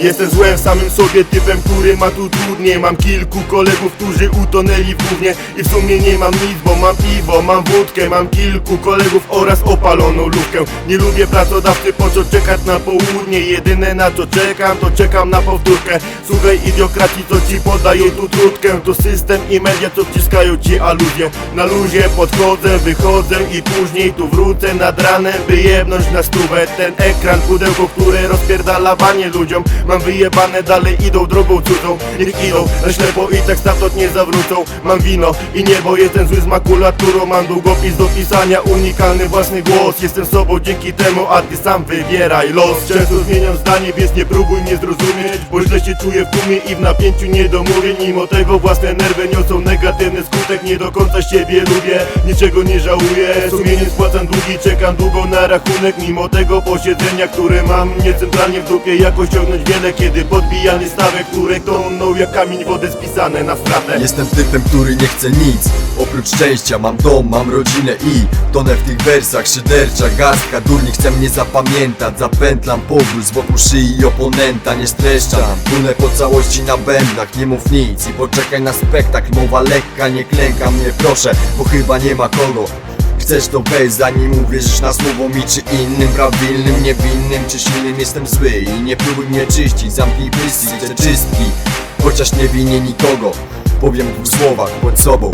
Jestem złem w samym sobie typem, który ma tu trudniej Mam kilku kolegów, którzy utonęli w gównie. I w sumie nie mam nic, bo mam piwo, mam wódkę Mam kilku kolegów oraz opaloną lówkę Nie lubię pracodawcy, po co czekać na południe? Jedyne na co czekam, to czekam na powtórkę. Słuchaj idiokracji, co ci podają tu trutkę? To system i media, co wciskają ci aluzję Na luzie podchodzę, wychodzę i później tu wrócę nad ranem By jebnąć na stówę. Ten ekran Pudełko, które rozpierdala banie ludziom Mam wyjebane, dalej idą drogą cudzą. Niech idą, na ślepo i tak stamtąd nie zawrócą. Mam wino i niebo, jestem zły z makulaturą. Mam długopis do pisania, unikalny własny głos. Jestem sobą dzięki temu, a ty sam wybieraj los. Często zmieniam zdanie, więc nie próbuj mnie zrozumieć Bo źle się czuję w tłumie i w napięciu nie domówię. Mimo tego własne nerwy niosą negatywny skutek Nie do końca siebie lubię, niczego nie żałuję. Sumieniem spłacam długi, czekam długo na rachunek. Mimo tego posiedzenia, które mam mnie centralnie w dupie Jakoś ciągnąć wiele, kiedy podbijany stawek Które toną jak kamień wody spisane na stratę. Jestem typem, który nie chce nic. Oprócz szczęścia mam dom, mam rodzinę i Tonę w tych wersach, szydercza garstka Durni chce mnie zapamiętać. Zapętlam powrót z wokół szyi oponenta. Nie streszczam, płynę po całości na bębnach. Nie mów nic i poczekaj na spektakl. Mowa lekka, nie klęka mnie proszę Bo chyba nie ma kogo Chcesz to weź, zanim uwierzysz na słowo mi czy innym Prawilnym, niewinnym czy silnym. Jestem zły i nie próbuj mnie czyścić Zamknij pyski, chcę czystki Chociaż nie winię nikogo. Powiem w słowach, bądź sobą